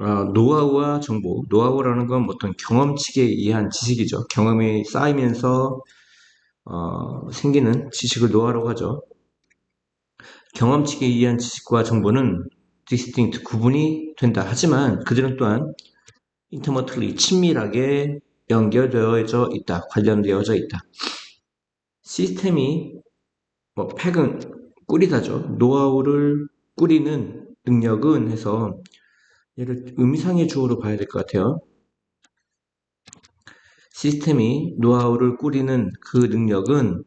어, 노하우와 정보, 노하우라는 건 어떤 경험치에 의한 지식이죠. 경험이 쌓이면서 어, 생기는 지식을 노하우라고 하죠. 경험치에 의한 지식과 정보는 distinct 구분이 된다. 하지만 그들은 또한 intimately 친밀하게 연결되어져 있다. 관련되어져 있다. 시스템이 뭐 팩은 꾸리다죠. 노하우를 꾸리는 능력은 해서 얘를 의미상의 주어로 봐야 될 것 같아요. 시스템이 노하우를 꾸리는 그 능력은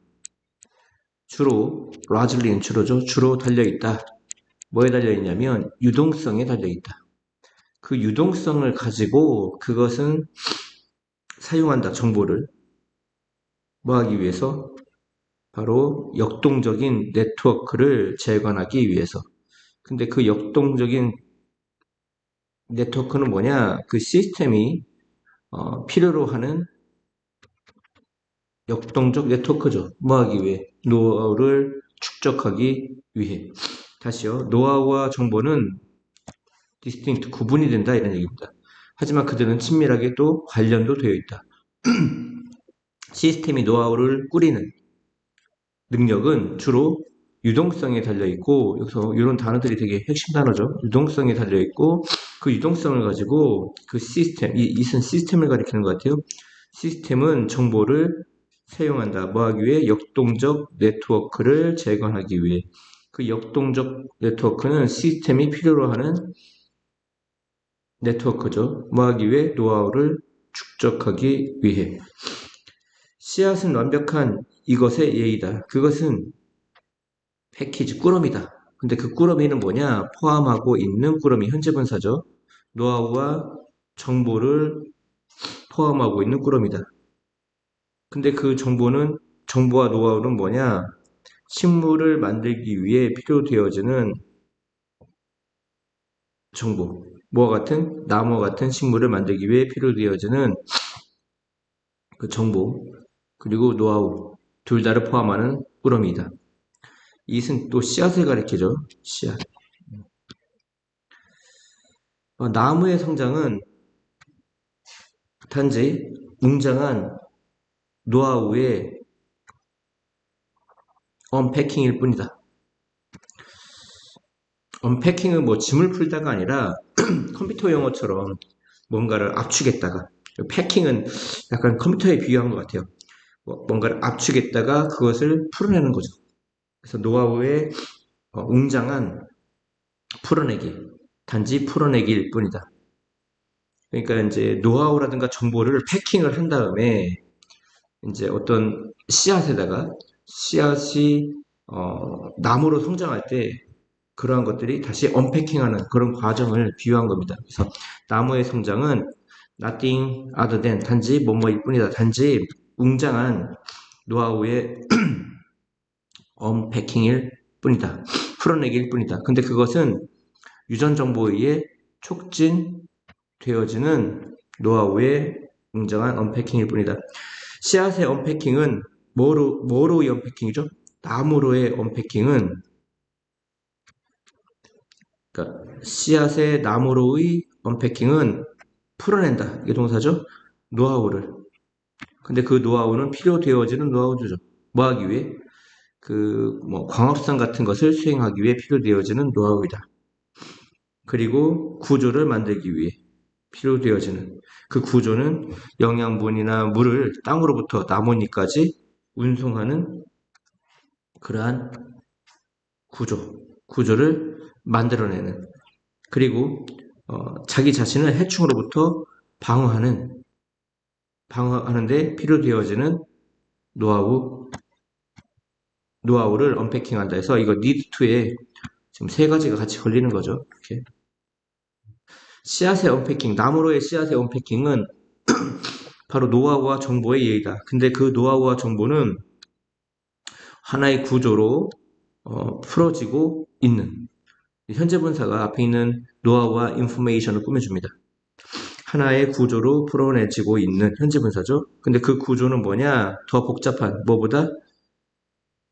주로 largely는 주로죠. 주로 달려있다. 뭐에 달려있냐면 유동성에 달려있다. 그 유동성을 가지고 그것은 사용한다. 정보를 뭐 하기 위해서? 바로 역동적인 네트워크를 재건하기 위해서. 근데 그 역동적인 네트워크는 뭐냐? 그 시스템이 어, 필요로 하는 역동적 네트워크죠. 뭐 하기 위해? 노하우를 축적하기 위해. 다시요. 노하우와 정보는 distinct 구분이 된다 이런 얘기입니다. 하지만 그들은 친밀하게 또 관련도 되어 있다. 시스템이 노하우를 꾸리는 능력은 주로 유동성에 달려 있고 여기서 이런 단어들이 되게 핵심 단어죠. 유동성에 달려 있고 그 유동성을 가지고 그 시스템 이 이슨 시스템을 가리키는 것 같아요. 시스템은 정보를 사용한다. 뭐 하기 위해 역동적 네트워크를 재건하기 위해 그 역동적 네트워크는 시스템이 필요로 하는 네트워크죠. 뭐 하기 위해 노하우를 축적하기 위해 씨앗은 완벽한 이것의 예의다. 그것은 패키지 꾸러미다. 근데 그 꾸러미는 뭐냐? 포함하고 있는 꾸러미 현재 분사죠. 노하우와 정보를 포함하고 있는 꾸러미다. 근데 그 정보는 정보와 노하우는 뭐냐? 식물을 만들기 위해 필요되어지는 정보. 뭐와 같은 나무와 같은 식물을 만들기 위해 필요되어지는 그 정보 그리고 노하우 둘 다를 포함하는 꾸러미이다. 이것은 또 씨앗을 가리키죠. 씨앗. 어, 나무의 성장은 단지 웅장한 노하우의 언패킹일 뿐이다. 언패킹은 뭐 짐을 풀다가 아니라 컴퓨터 용어처럼 뭔가를 압축했다가 패킹은 약간 컴퓨터에 비유한 것 같아요. 뭐 뭔가를 압축했다가 그것을 풀어내는 거죠. 그래서 노하우의 어, 웅장한 풀어내기, 단지 풀어내기일 뿐이다. 그러니까 이제 노하우라든가 정보를 패킹을 한 다음에 이제 어떤 씨앗에다가 씨앗이 어, 나무로 성장할 때 그러한 것들이 다시 언패킹하는 그런 과정을 비유한 겁니다. 그래서 나무의 성장은 nothing other than 단지 뭐뭐일 뿐이다. 단지 웅장한 노하우의 언패킹일 뿐이다. 풀어내기일 뿐이다. 근데 그것은 유전 정보에 의해 촉진되어지는 노하우의 웅장한 언패킹일 뿐이다. 씨앗의 언패킹은 뭐로, 뭐로의 언패킹이죠? 나무로의 언패킹은 그러니까 씨앗의 나무로의 언패킹은 풀어낸다. 이게 동사죠? 노하우를. 근데 그 노하우는 필요되어지는 노하우죠. 뭐 하기 위해? 그, 뭐, 광합성 같은 것을 수행하기 위해 필요되어지는 노하우이다. 그리고 구조를 만들기 위해 필요되어지는 그 구조는 영양분이나 물을 땅으로부터 나뭇잎까지 운송하는 그러한 구조, 구조를 만들어내는 그리고 어, 자기 자신을 해충으로부터 방어하는 방어하는데 필요되어지는 노하우 노하우를 언패킹한다 해서 이거 need to에 지금 세 가지가 같이 걸리는 거죠. 이렇게 씨앗의 언패킹 나무로의 씨앗의 언패킹은 바로 노하우와 정보의 예의다. 근데 그 노하우와 정보는 하나의 구조로 어, 풀어지고 있는 현재 분사가 앞에 있는 노하우와 인포메이션을 꾸며줍니다. 하나의 구조로 풀어내지고 있는 현재 분사죠. 근데 그 구조는 뭐냐? 더 복잡한 뭐보다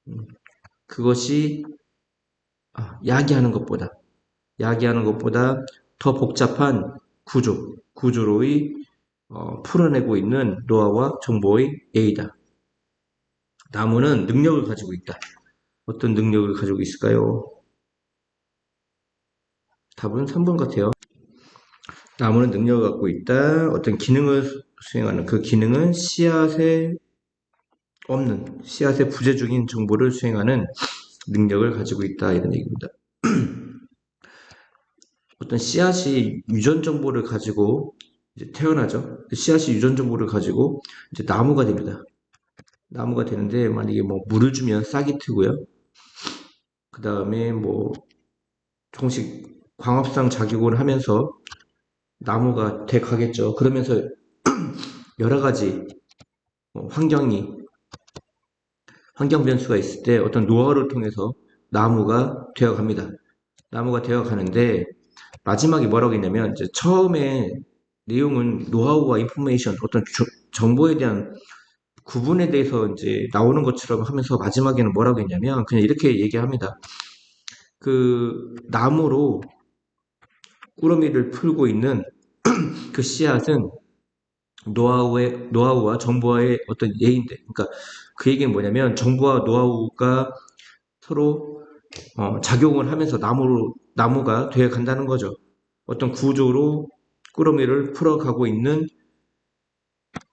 음, 그것이 아, 야기하는 것보다 야기하는 것보다 더 복잡한 구조, 구조로의 어, 풀어내고 있는 노화와 정보의 A다. 나무는 능력을 가지고 있다. 어떤 능력을 가지고 있을까요? 답은 3번 같아요. 나무는 능력을 갖고 있다. 어떤 기능을 수행하는 그 기능은 씨앗에 없는 씨앗의 부재 중인 정보를 수행하는 능력을 가지고 있다 이런 얘기입니다. 어떤 씨앗이 유전 정보를 가지고 이제 태어나죠. 그 씨앗이 유전 정보를 가지고 이제 나무가 됩니다. 나무가 되는데 만약에 뭐 물을 주면 싹이 트고요. 그 다음에 뭐 조금씩 광합성 작용을 하면서 나무가 돼 가겠죠. 그러면서 여러 가지 뭐 환경이 환경 변수가 있을 때 어떤 노하우를 통해서 나무가 되어 갑니다. 나무가 되어 가는데 마지막에 뭐라고 했냐면 이제 처음에 내용은 노하우와 인포메이션 어떤 조- 정보에 대한 구분에 대해서 이제 나오는 것처럼 하면서 마지막에는 뭐라고 했냐면 그냥 이렇게 얘기합니다. 그 나무로 꾸러미를 풀고 있는 그 씨앗은 노하우의 노하우와 정보와의 어떤 예인데, 그러니까 그 얘기는 뭐냐면 정보와 노하우가 서로 어, 작용을 하면서 나무로 나무가 되어 간다는 거죠. 어떤 구조로 꾸러미를 풀어가고 있는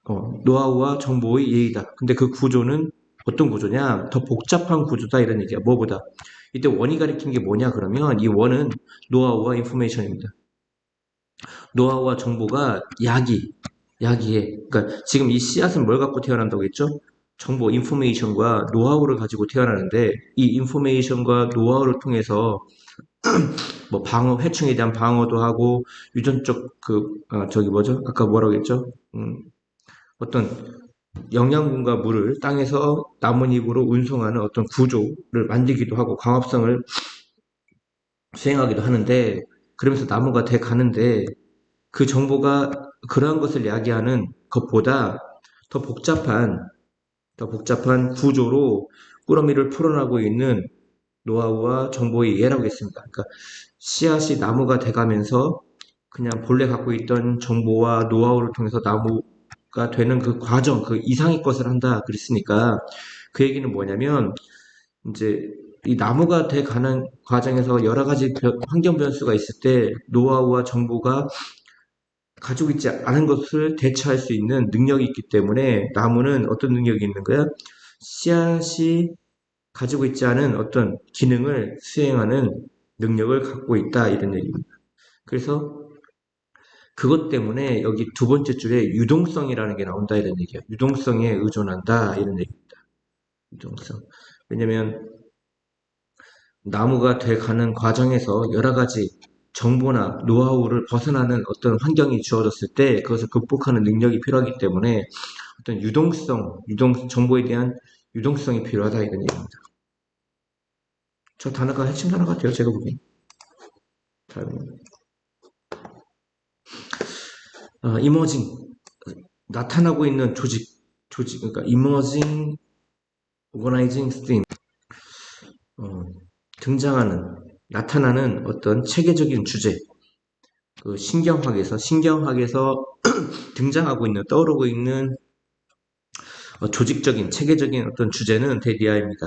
어, 노하우와 정보의 예의다. 근데 그 구조는 어떤 구조냐? 더 복잡한 구조다 이런 얘기야. 뭐보다. 이때 원이 가리키는 게 뭐냐 그러면 이 원은 노하우와 인포메이션입니다. 노하우와 정보가 야기, 야기해. 그러니까 지금 이 씨앗은 뭘 갖고 태어난다고 했죠? 정보, 인포메이션과 노하우를 가지고 태어나는데 이 인포메이션과 노하우를 통해서 뭐 방어, 해충에 대한 방어도 하고 유전적 그 아, 저기 뭐죠? 아까 뭐라고 했죠? 음, 어떤 영양분과 물을 땅에서 나뭇잎으로 운송하는 어떤 구조를 만들기도 하고 광합성을 수행하기도 하는데 그러면서 나무가 돼 가는데 그 정보가 그러한 것을 이야기하는 것보다 더 복잡한 더 복잡한 구조로 꾸러미를 풀어나고 있는 노하우와 정보의 예라고 했습니다. 그러니까 씨앗이 나무가 돼가면서 그냥 본래 갖고 있던 정보와 노하우를 통해서 나무가 되는 그 과정, 그 이상의 것을 한다 그랬으니까 그 얘기는 뭐냐면 이제 이 나무가 돼 가는 과정에서 여러 가지 변- 환경 변수가 있을 때 노하우와 정보가 가지고 있지 않은 것을 대처할 수 있는 능력이 있기 때문에 나무는 어떤 능력이 있는 거야? 씨앗이 가지고 있지 않은 어떤 기능을 수행하는 능력을 갖고 있다 이런 얘기입니다. 그래서 그것 때문에 여기 두 번째 줄에 유동성이라는 게 나온다 이런 얘기야. 유동성에 의존한다 이런 얘기입니다. 유동성. 왜냐면 나무가 돼 가는 과정에서 여러 가지 정보나 노하우를 벗어나는 어떤 환경이 주어졌을 때 그것을 극복하는 능력이 필요하기 때문에 어떤 유동성, 유동, 정보에 대한 유동성이 필요하다 이런 얘기입니다. 저 단어가 핵심 단어 같아요, 제가 보기엔. 다음. 아, emerging. 나타나고 있는 조직, 조직, 그러니까 emerging, organizing stream. 어, 등장하는, 나타나는 어떤 체계적인 주제. 그 신경학에서, 신경학에서 등장하고 있는, 떠오르고 있는 어, 조직적인, 체계적인 어떤 주제는 데디아입니다.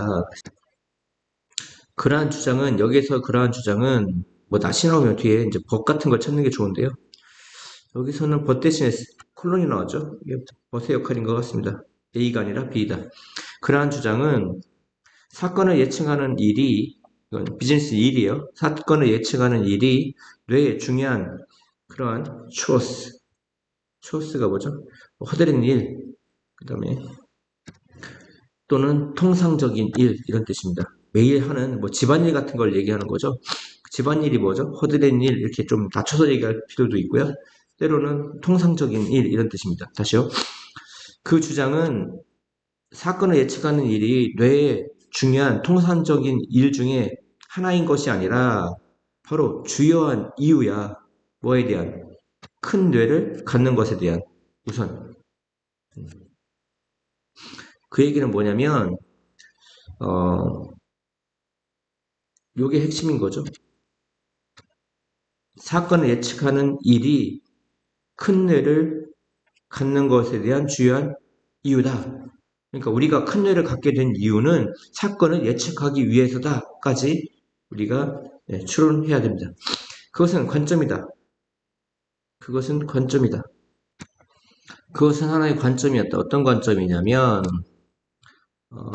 그러한 주장은, 여기서 그러한 주장은, 뭐, 낫이 나오면 뒤에 이제 벗 같은 걸 찾는 게 좋은데요. 여기서는 벗 대신에 콜론이 나왔죠. 이게 벗의 역할인 것 같습니다. A가 아니라 B다. 그러한 주장은 사건을 예측하는 일이, 이건 비즈니스 일이에요. 사건을 예측하는 일이 뇌의 중요한 그러한 추어스. 추어스가 뭐죠? 허드렛 일, 그 다음에 또는 통상적인 일, 이런 뜻입니다. 매일 하는 뭐 집안일 같은 걸 얘기하는 거죠. 집안일이 뭐죠? 허드렛 일, 이렇게 좀 낮춰서 얘기할 필요도 있고요. 때로는 통상적인 일, 이런 뜻입니다. 다시요. 그 주장은 사건을 예측하는 일이 뇌의 중요한 통상적인 일 중에 하나인 것이 아니라 바로 주요한 이유야. 뭐에 대한? 큰 뇌를 갖는 것에 대한 우선. 그 얘기는 뭐냐면, 어, 요게 핵심인 거죠. 사건을 예측하는 일이 큰 뇌를 갖는 것에 대한 주요한 이유다. 그러니까 우리가 큰 뇌를 갖게 된 이유는 사건을 예측하기 위해서다까지 우리가 네, 추론해야 됩니다. 그것은 관점이다. 그것은 관점이다. 그것은 하나의 관점이었다. 어떤 관점이냐면 어,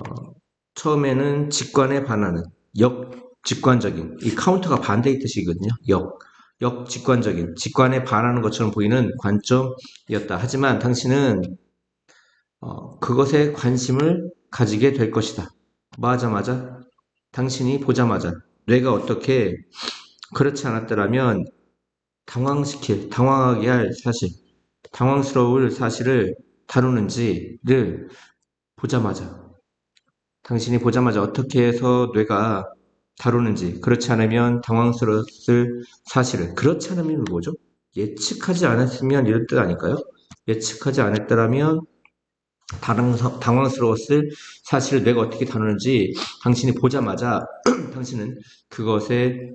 처음에는 직관에 반하는 역 직관적인 이 카운터가 반대의 뜻이거든요. 역 역직관적인 직관에 반하는 것처럼 보이는 관점이었다. 하지만 당신은 어, 그것에 관심을 가지게 될 것이다. 맞아맞아 당신이 보자마자 뇌가 어떻게 그렇지 않았더라면 당황시킬, 당황하게 할 사실, 당황스러울 사실을 다루는지를 보자마자 당신이 보자마자 어떻게 해서 뇌가 다루는지 그렇지 않으면 당황스러웠을 사실을 그렇지 않으면 뭐죠? 예측하지 않았으면 이럴 뜻 아닐까요? 예측하지 않았더라면 당황- 당황스러웠을 사실을 뇌가 어떻게 다루는지 당신이 보자마자 당신은 그것에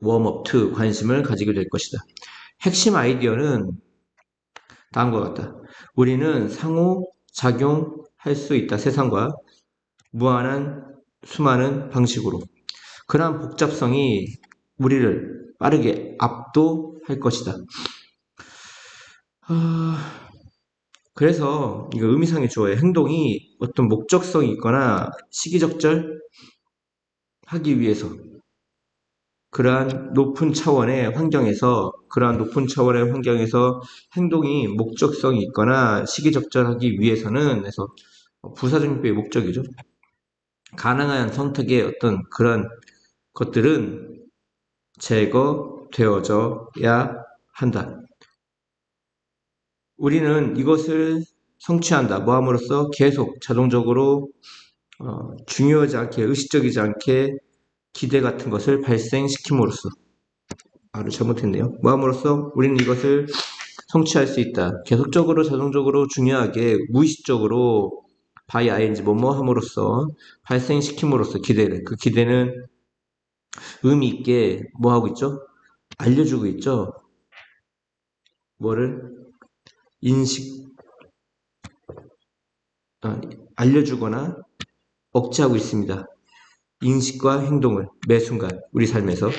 웜업 투 관심을 가지게 될 것이다. 핵심 아이디어는 다음과 같다. 우리는 상호 작용할 수 있다. 세상과 무한한 수많은 방식으로. 그러한 복잡성이 우리를 빠르게 압도할 것이다. 아, 그래서 이거 의미상의 주어의 행동이 어떤 목적성이 있거나 시기적절 하기 위해서 그러한 높은 차원의 환경에서 그러한 높은 차원의 환경에서 행동이 목적성이 있거나 시기적절하기 위해서는 그래서 부사적용법의 목적이죠. 가능한 선택의 어떤 그런 것들은 제거되어져야 한다. 우리는 이것을 성취한다. 뭐 함으로써 계속 자동적으로 어, 중요하지 않게 의식적이지 않게 기대 같은 것을 발생시킴으로써 말을 잘못했네요. 뭐 함으로써 우리는 이것을 성취할 수 있다. 계속적으로 자동적으로 중요하게 무의식적으로 by ing 뭐뭐 함으로써 발생시킴으로써 기대를 그 기대는 의미 있게 뭐 하고 있죠? 알려주고 있죠. 뭐를 인식 아, 알려주거나 억제하고 있습니다. 인식과 행동을 매 순간 우리 삶에서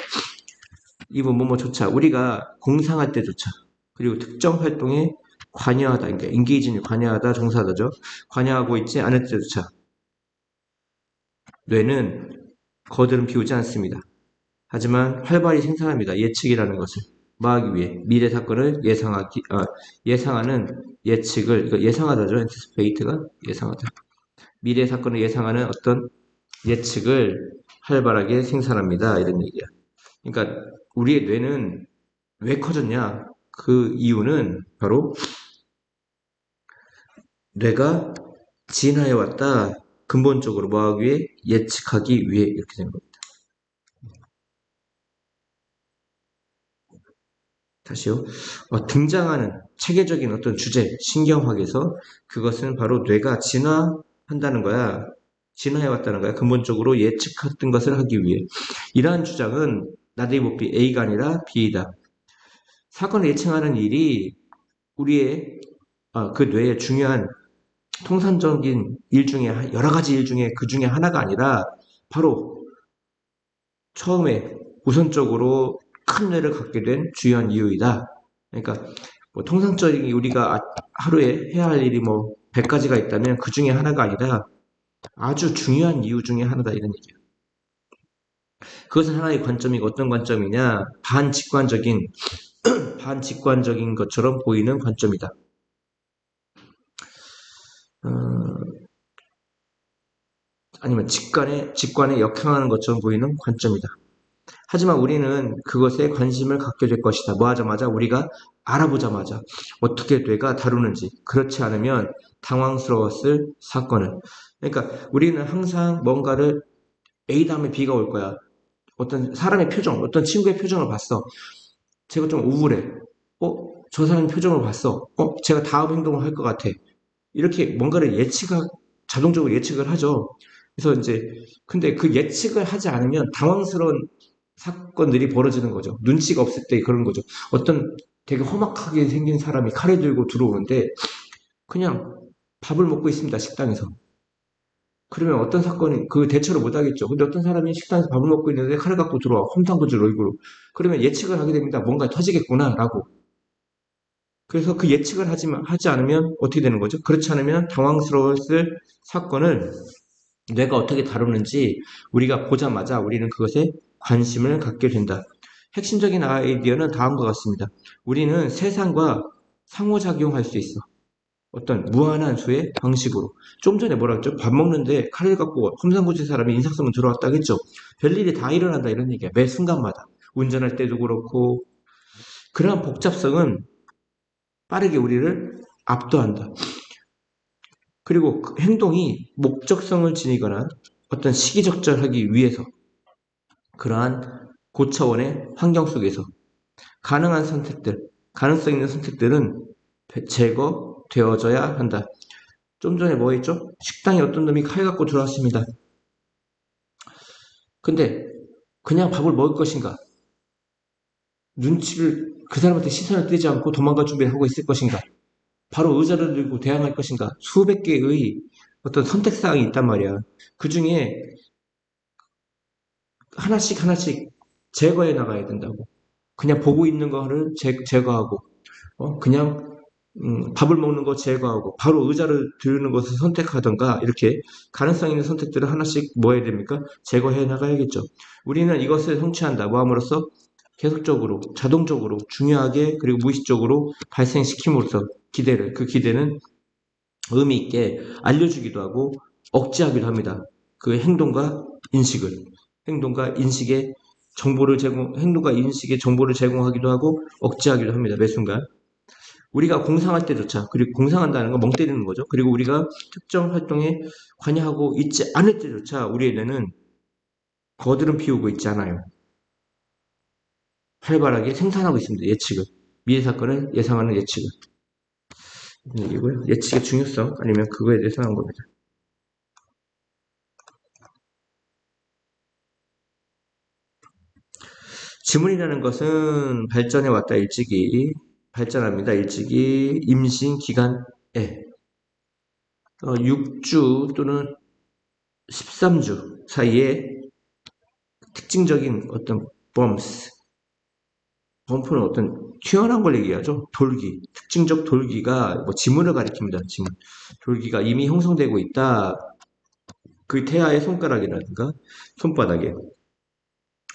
이분 뭐뭐조차 우리가 공상할 때조차 그리고 특정 활동에 관여하다 그러니까 인게이진이 관여하다 정사다죠 관여하고 있지 않을 때조차 뇌는 거들은 비우지 않습니다. 하지만 활발히 생산합니다. 예측이라는 것을 마하기 위해 미래 사건을 예상하기 아, 예상하는 예측을 이거 예상하다죠. 엔티스페이트가 예상하다. 미래 사건을 예상하는 어떤 예측을 활발하게 생산합니다. 이런 얘기야. 그러니까 우리의 뇌는 왜 커졌냐? 그 이유는 바로 뇌가 진화해 왔다. 근본적으로 뭐 하기 위해? 예측하기 위해 이렇게 된 겁니다. 다시요. 어, 등장하는 체계적인 어떤 주제, 신경학에서 그것은 바로 뇌가 진화한다는 거야. 진화해 왔다는 거야. 근본적으로 예측했던 것을 하기 위해. 이러한 주장은 못비 A가 아니라 B이다. 사건을 예측하는 일이 우리의 어, 그 뇌의 중요한 통상적인 일 중에 한- 여러 가지 일 중에 그 중에 하나가 아니라 바로 처음에 우선적으로 큰 뇌를 갖게 된 주요한 이유이다. 그러니까 뭐 통상적인 우리가 아- 하루에 해야 할 일이 뭐 100가지가 있다면 그 중에 하나가 아니라 아주 중요한 이유 중에 하나다 이런 얘기예요. 그것은 하나의 관점이고 어떤 관점이냐? 반직관적인 반직관적인 것처럼 보이는 관점이다. 어, 아니면 직관에 직관에 역행하는 것처럼 보이는 관점이다. 하지만 우리는 그것에 관심을 갖게 될 것이다. 뭐 하자마자 우리가 알아보자마자 어떻게 뇌가 다루는지 그렇지 않으면 당황스러웠을 사건을 그러니까 우리는 항상 뭔가를 A 다음에 B가 올 거야. 어떤 사람의 표정, 어떤 친구의 표정을 봤어. 제가 좀 우울해. 어, 저 사람 표정을 봤어. 어, 제가 다음 행동을 할 것 같아. 이렇게 뭔가를 예측하, 자동적으로 예측을 하죠. 그래서 이제, 근데 그 예측을 하지 않으면 당황스러운 사건들이 벌어지는 거죠. 눈치가 없을 때 그런 거죠. 어떤 되게 험악하게 생긴 사람이 칼을 들고 들어오는데 그냥 밥을 먹고 있습니다, 식당에서. 그러면 어떤 사건이 그 대처를 못 하겠죠. 근데 어떤 사람이 식당에서 밥을 먹고 있는데 칼을 갖고 들어와 험상궂은 얼굴로. 그러면 예측을 하게 됩니다. 뭔가 터지겠구나라고. 그래서 그 예측을 하지, 하지 않으면 어떻게 되는 거죠? 그렇지 않으면 당황스러웠을 사건을 뇌가 어떻게 다루는지 우리가 보자마자 우리는 그것에 관심을 갖게 된다. 핵심적인 아이디어는 다음과 같습니다. 우리는 세상과 상호작용할 수 있어. 어떤 무한한 수의 방식으로. 좀 전에 뭐라 했죠? 밥 먹는데 칼을 갖고 험상궂은 사람이 인상 쓰면 들어왔다 겠죠? 별일이 다 일어난다 이런 얘기야. 매 순간마다. 운전할 때도 그렇고. 그러한 복잡성은 빠르게 우리를 압도한다. 그리고 그 행동이 목적성을 지니거나 어떤 시기적절하기 위해서 그러한 고차원의 환경 속에서 가능한 선택들, 가능성 있는 선택들은 제거되어져야 한다. 좀 전에 뭐 했죠? 식당에 어떤 놈이 칼 갖고 들어왔습니다. 근데 그냥 밥을 먹을 것인가? 눈치를 그 사람한테 시선을 떼지 않고 도망갈 준비를 하고 있을 것인가? 바로 의자를 들고 대항할 것인가? 수백 개의 어떤 선택사항이 있단 말이야. 그 중에 하나씩 하나씩 제거해 나가야 된다고. 그냥 보고 있는 거를 제, 제거하고, 어, 그냥 음, 밥을 먹는 거 제거하고 바로 의자를 들는 것을 선택하던가 이렇게 가능성 있는 선택들을 하나씩 뭐 해야 됩니까? 제거해 나가야겠죠. 우리는 이것을 성취한다. 뭐 함으로써 계속적으로 자동적으로 중요하게 그리고 무의식적으로 발생시킴으로써 기대를 그 기대는 의미 있게 알려주기도 하고 억제하기도 합니다. 그 행동과 인식을 행동과 인식의 정보를 제공 행동과 인식의 정보를 제공하기도 하고 억제하기도 합니다. 매 순간 우리가 공상할 때조차 그리고 공상한다는 건 멍 때리는 거죠. 그리고 우리가 특정 활동에 관여하고 있지 않을 때조차 우리의 뇌는 거드름 피우고 있지 않아요. 활발하게 생산하고 있습니다. 예측을. 미래 사건을 예상하는 예측을. 이고요. 예측의 중요성 아니면 그거에 대해서 한 겁니다. 지문이라는 것은 발전해 왔다 일찍이 발전합니다. 일찍이 임신 기간에 어, 6주 또는 13주 사이에 특징적인 어떤 범스 범프는 어떤 튀어나온 걸 얘기하죠. 돌기, 특징적 돌기가 뭐 지문을 가리킵니다. 지문. 돌기가 이미 형성되고 있다. 그 태아의 손가락이라든가 손바닥에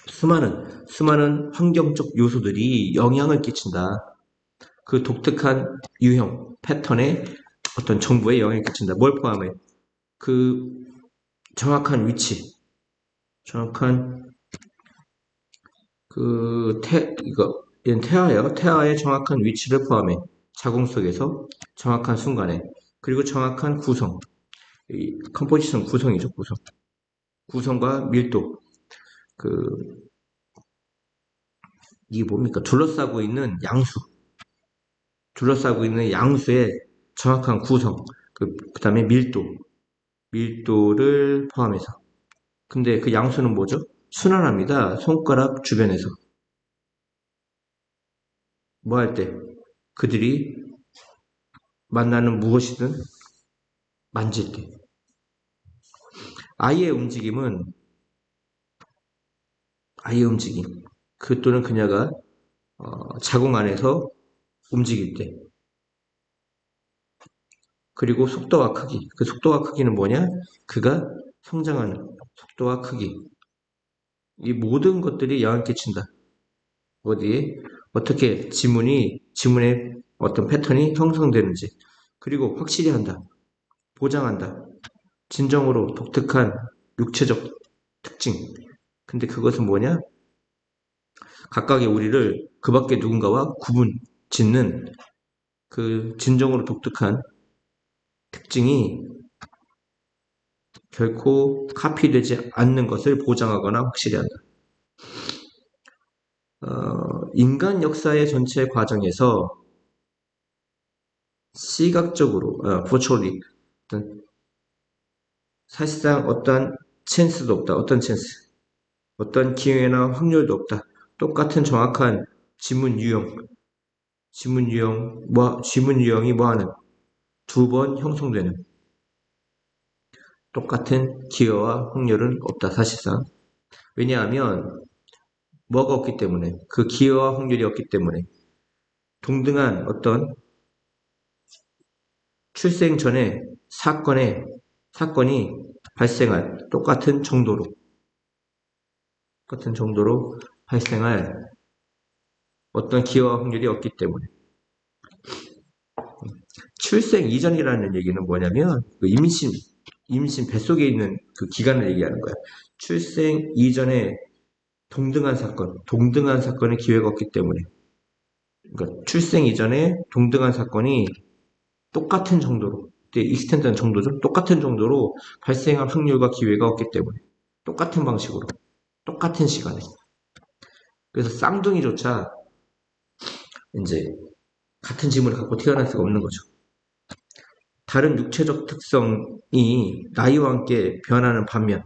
수많은 수많은 환경적 요소들이 영향을 끼친다. 그 독특한 유형, 패턴에 어떤 정보에 영향을 끼친다. 뭘 포함해? 그 정확한 위치, 정확한 그 태, 이거, 얘는 태아예요. 태아의 정확한 위치를 포함해 자궁 속에서 정확한 순간에 그리고 정확한 구성, 이 컴포지션 구성이죠, 구성. 구성과 밀도, 그 이게 뭡니까? 둘러싸고 있는 양수, 둘러싸고 있는 양수의 정확한 구성, 그, 그 다음에 밀도, 밀도를 포함해서. 근데 그 양수는 뭐죠? 순환합니다. 손가락 주변에서. 뭐 할 때? 그들이 만나는 무엇이든 만질 때. 아이의 움직임은, 아이의 움직임. 그 또는 그녀가 어, 자궁 안에서 움직일 때. 그리고 속도와 크기. 그 속도와 크기는 뭐냐? 그가 성장하는 속도와 크기. 이 모든 것들이 영향 끼친다. 어디에? 어떻게 지문이, 지문의 어떤 패턴이 형성되는지. 그리고 확실히 한다. 보장한다. 진정으로 독특한 육체적 특징. 근데 그것은 뭐냐? 각각의 우리를 그 밖에 누군가와 구분 짓는 그 진정으로 독특한 특징이 결코 카피되지 않는 것을 보장하거나 확실히 한다. 어, 인간 역사의 전체 과정에서 시각적으로, 어, 어떤, 사실상 어떤 찬스도 없다. 어떤 찬스. 어떤 기회나 확률도 없다. 똑같은 정확한 지문 유형, 지문 유형, 뭐, 지문 유형이 뭐하는? 두 번 형성되는. 똑같은 기여와 확률은 없다, 사실상. 왜냐하면, 뭐가 없기 때문에, 그 기여와 확률이 없기 때문에, 동등한 어떤 출생 전에 사건에, 사건이 발생할 똑같은 정도로, 똑 같은 정도로 발생할 어떤 기여와 확률이 없기 때문에. 출생 이전이라는 얘기는 뭐냐면, 그 임신, 임신 뱃속에 있는 그 기간을 얘기하는 거야. 출생 이전에 동등한 사건, 동등한 사건의 기회가 없기 때문에. 그러니까 출생 이전에 동등한 사건이 똑같은 정도로, 익스텐드한 정도죠. 똑같은 정도로 발생할 확률과 기회가 없기 때문에. 똑같은 방식으로, 똑같은 시간에. 그래서 쌍둥이조차 이제 같은 지문을 갖고 태어날 수가 없는 거죠. 다른 육체적 특성이 나이와 함께 변하는 반면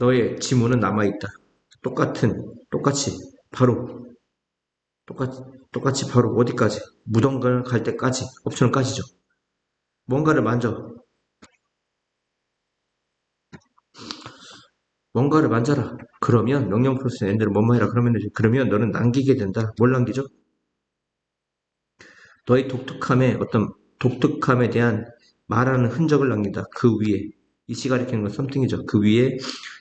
너의 지문은 남아있다. 똑같은, 똑같이, 바로, 똑같이, 똑같이 바로 어디까지? 무덤갈 갈 때까지, 옵션까지죠. 뭔가를 만져. 뭔가를 만져라. 그러면 명령 플러스 엔드를 뭐뭐 해라. 그러면 되지. 그러면 너는 남기게 된다. 뭘 남기죠? 너의 독특함에 어떤 독특함에 대한 말하는 흔적을 남긴다. 그 위에 이 시 가 리키는 건 썸띵이죠. 그 위에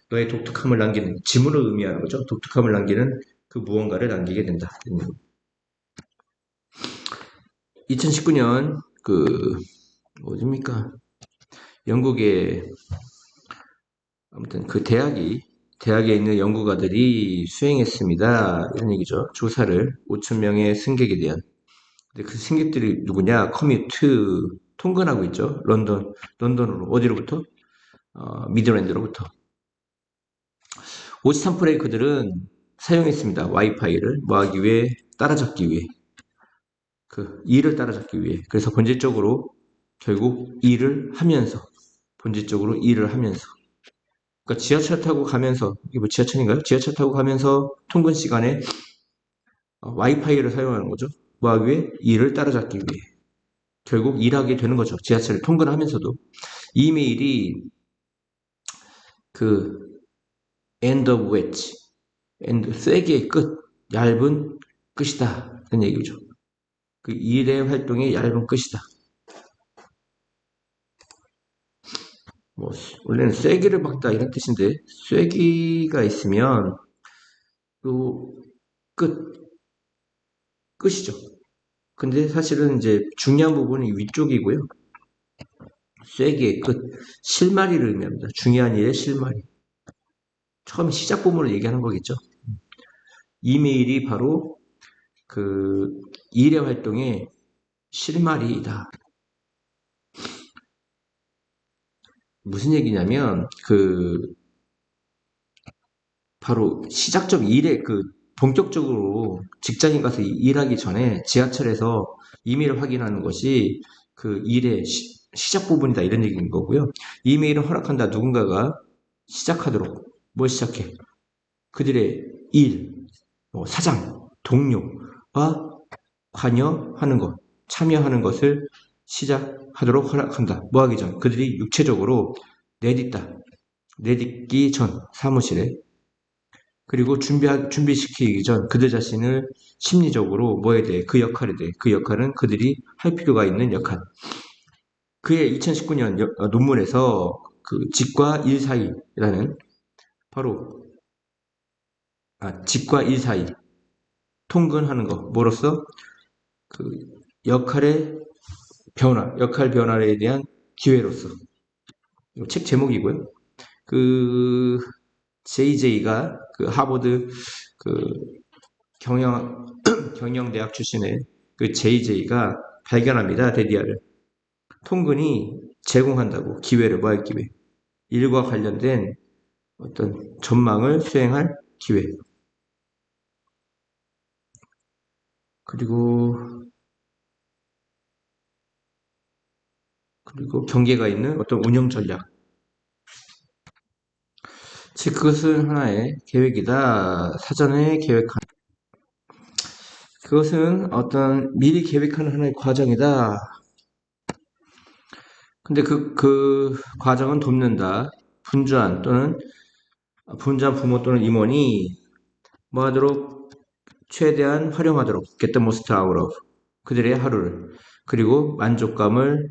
너의 독특함을 남기는 지문을 의미하는 거죠. 독특함을 남기는 그 무언가를 남기게 된다. 2019년 그 어딥니까? 영국의 아무튼 그 대학이 대학에 있는 연구가들이 수행했습니다. 이런 얘기죠. 조사를 5천 명의 승객에 대한. 근데 그 승객들이 누구냐? 커뮤트 통근하고 있죠. 런던 런던으로 어디로부터? 어, 미드랜드로부터. 53%의 그들은 사용했습니다. 와이파이를 뭐 하기 위해 따라잡기 위해 그 일을 따라잡기 위해 그래서 본질적으로 결국 일을 하면서 본질적으로 일을 하면서 그러니까 지하철 타고 가면서 이게 뭐 지하철인가요? 지하철 타고 가면서 통근 시간에 어, 와이파이를 사용하는 거죠. 뭐 하기 위해 일을 따라잡기 위해 결국 일하게 되는 거죠. 지하철을 통근하면서도 이메일이 그 end of wedge, end, 쐐기의 끝, 얇은 끝이다. 그런 얘기죠. 그 일의 활동의 얇은 끝이다. 뭐, 원래는 쐐기를 박다 이런 뜻인데, 쐐기가 있으면, 그, 끝, 끝이죠. 근데 사실은 이제 중요한 부분이 위쪽이고요. 쐐기의 끝, 실마리를 의미합니다. 중요한 일의 실마리. 처음 시작 부분을 얘기하는 거겠죠. 이메일이 바로 그 일의 활동의 실마리이다. 무슨 얘기냐면 그 바로 시작점 일의 그 본격적으로 직장인 가서 일하기 전에 지하철에서 이메일을 확인하는 것이 그 일의 시, 작 부분이다 이런 얘기인 거고요. 이메일을 허락한다 누군가가 시작하도록 뭘 시작해? 그들의 일, 뭐 사장, 동료와 관여하는 것, 참여하는 것을 시작하도록 허락한다. 뭐 하기 전? 그들이 육체적으로 내딛다. 내딛기 전 사무실에 그리고 준비 준비시키기 전 그들 자신을 심리적으로 뭐에 대해 그 역할에 대해 그 역할은 그들이 할 필요가 있는 역할. 그의 2019년 여, 논문에서 그 직과 일 사이라는 바로 아, 직과 일 사이 통근하는 것 뭐로써 그 역할의 변화, 역할 변화에 대한 기회로서 책 제목이고요. 그 JJ가 그 하버드 그 경영 경영대학 출신의 그 JJ가 발견합니다. 데디아를 통근이 제공한다고 기회를 뭐할 기회 일과 관련된 어떤 전망을 수행할 기회. 그리고 그리고 경계가 있는 어떤 운영 전략. 즉 그것은 하나의 계획이다. 사전에 계획한 그것은 어떤 미리 계획하는 하나의 과정이다. 근데 그, 그 과정은 돕는다. 분주한 또는 분주한 부모 또는 임원이 뭐 하도록 최대한 활용하도록 get the most out of 그들의 하루를 그리고 만족감을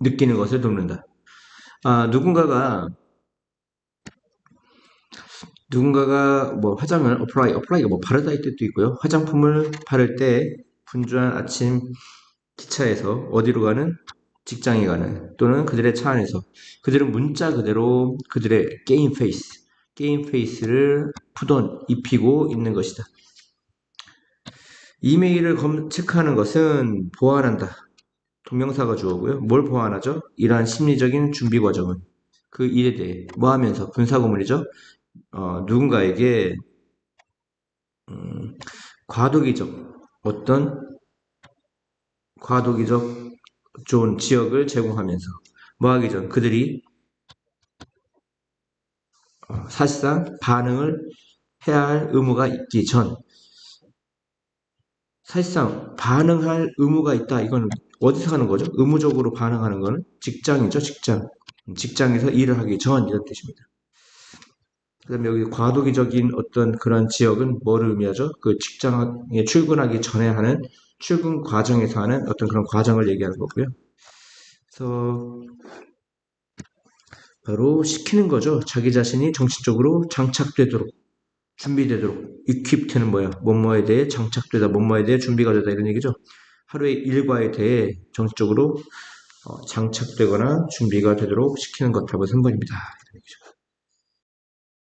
느끼는 것을 돕는다. 아, 누군가가 누군가가 뭐 화장을 어플라이, 어플라이가 뭐 바르다 할 때도 있고요. 화장품을 바를 때 분주한 아침 기차에서 어디로 가는? 직장에 가는 또는 그들의 차 안에서 그들은 문자 그대로 그들의 게임 페이스, 게임 페이스를 푸던 입히고 있는 것이다. 이메일을 검, 체크하는 것은 보완한다. 동명사가 주어고요. 뭘 보완하죠? 이러한 심리적인 준비 과정은 그 일에 대해 뭐 하면서 분사구문이죠. 어, 누군가에게 음, 과도기적 어떤 과도기적 좋은 지역을 제공하면서 뭐 하기 전 그들이 어, 사실상 반응을 해야 할 의무가 있기 전 사실상 반응할 의무가 있다. 이건 어디서 하는 거죠? 의무적으로 반응하는 거는 직장이죠, 직장. 직장에서 일을 하기 전 이런 뜻입니다. 그 다음에 여기 과도기적인 어떤 그런 지역은 뭐를 의미하죠? 그 직장에 출근하기 전에 하는 출근 과정에서 하는 어떤 그런 과정을 얘기하는 거고요. 그래서 바로 시키는 거죠. 자기 자신이 정신적으로 장착되도록 준비되도록 equiped는 뭐야? 뭐뭐에 대해 장착되다, 뭐뭐에 대해 준비가 되다 이런 얘기죠. 하루의 일과에 대해 정신적으로 어, 장착되거나 준비가 되도록 시키는 것 답은 3번입니다.